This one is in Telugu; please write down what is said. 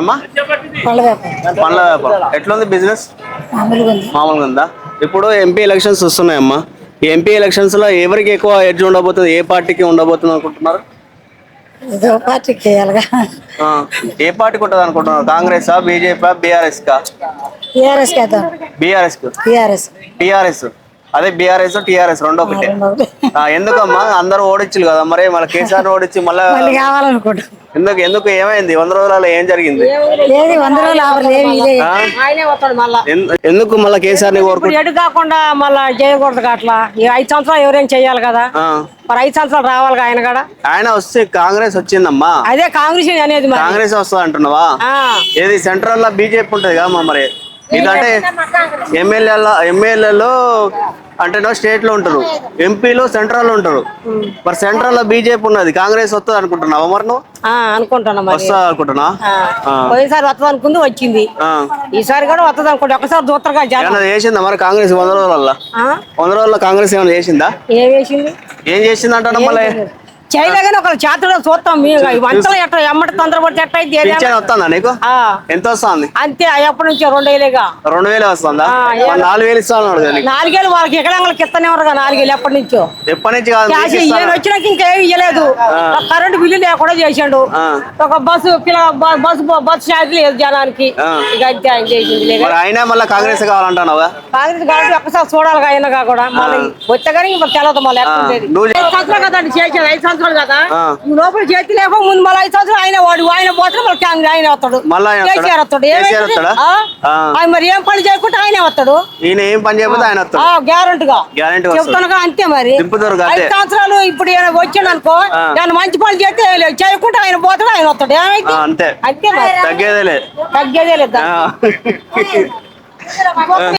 అమ్మా? పండ్ల వ్యాపారం. ఎట్లుంది బిజినెస్? మామూలుగా ఉంది ఇప్పుడు ఎంపీ ఎలక్షన్స్ వస్తున్నాయమ్మా. ఈ ఎంపీ ఎలక్షన్స్లో ఎవరికి ఎక్కువ ఎడ్జ్ ఉండబోతుంది? ఏ పార్టీకి ఉండబోతుంది అనుకుంటున్నారు? ఏ పార్టీకి ఉంటుంది అనుకుంటున్నారు? కాంగ్రెస్ బీజేపీ బీఆర్ఎస్ కా బీఆర్ఎస్కు టీఆర్ఎస్ టీఆర్ఎస్ అదే బీఆర్ఎస్ టీఆర్ఎస్ రెండు ఒకటే. ఎందుకమ్మా? అందరూ ఓడించారు కదా మరి మళ్ళీ కేసీఆర్ ఓడించి మళ్ళీ కావాలనుకుంటా. ఎందుకు ఎందుకు ఏమైంది? వంద రోజులలో ఏం జరిగింది? ఎందుకు మళ్ళీ కేసీఆర్ని ఎటు కాకుండా మళ్ళా చేయకూడదు అట్లా? ఈ ఐదు సంవత్సరాలు ఎవరేం చెయ్యాలి కదా? ఆ. మరి ఐదు సంవత్సరాలు రావాలి ఆయన కూడా? ఆయన వస్తే కాంగ్రెస్ వచ్చిందమ్మా. అదే కాంగ్రెస్ అనేది మరి. కాంగ్రెస్ వస్తుంది అంటున్నావా ఆ. ఏది సెంట్రల్లో బీజేపీ ఉంటది కదా మరి? ఇదంటే ఎమ్మెల్యేల ఎమ్మెల్యేలు అంటే స్టేట్లో ఉంటారు. ఎంపీలు సెంట్రల్లో ఉంటారు మరి సెంట్రల్లో బీజేపీ ఉన్నది. కాంగ్రెస్ వస్తుంది అనుకుంటున్నావా మరి నువ్వు? అనుకుంటున్నా మరి. వస్తుంది అనుకుంటున్నా. పోయినసారి వస్తుంది అనుకుంది వచ్చింది. ఈసారి కూడా వస్తుంది అనుకుంటే. ఒకసారి ఏమన్నా చేసిందా మరి కాంగ్రెస్ వంద రోజుల? వంద రోజుల్లో కాంగ్రెస్ ఏమైనా చేసిందా? ఏం వేసింది ఏం చేసింది అంటాడు మళ్ళీ చేయలేగానే ఒక చేతుల్లో చూస్తాం మేము. వంటలు ఎట్ట ఎమ్మటి ఏదైనా- పింఛన్ వస్తుందా నీకు? ఎంత వస్తుంది? అంతే ఎప్పటి నుంచో రెండు వేలేగా. రెండు వేలు వస్తుందా? నాలుగు వేలు ఇస్తా. నాలుగేళ్ళు వాళ్ళకి ఎకడంగా కిత్తనేవారుగా నాలుగేళ్ళు ఎప్పటి నుంచో. ఎప్పటి నుంచి వచ్చినాక ఇంకేమి ఇయ్యలేదు. ఒక కరెంటు బిల్లు లేకుండా చేసాడు. ఒక బస్సు బస్సు బస్సు ఛార్జ్ లేదు జనానికి. ఇక అంతే ఆయన చేసింది మళ్ళీ కాంగ్రెస్ కావాలంటున్నావా? కాంగ్రెస్ కాబట్టి ఒక్కసారి చూడాలి ఆయన కూడా. మళ్ళీ వచ్చే కానీ తెలవదు మళ్ళీ ఐదు సంవత్సరాలు కదా అండి చేసేది ఐదు సంవత్సరాలు కదా? లోపల చేతి లేక ముందు మళ్ళీ ఐదు సంవత్సరాలు ఆయన వాడు ఆయన పోతే మళ్ళీ కాంగ్రెస్ ఆయన వస్తాడు? కేసీఆర్ వస్తాడు. ఆయన మరి ఏం పని చేయకుంటే ఆయనే వస్తాడు. ఈయన ఏం పని చేయకపోతే ఆయన వస్తాడు. గ్యారంటీగా గ్యారెంటీ వస్తాడు. చెప్తాను అంతే మరి. ఐదు. సంవత్సరాలు ఇప్పుడు వచ్చాడు అనుకో. దాన్ని మంచి పనులు చేస్తే లేదు. చేయకుంటే ఆయన పోతాడు ఆయన వస్తాడు. ఏమైంది? ఆ, అంతే. అంతే తగ్గేదే లేదా ఆ.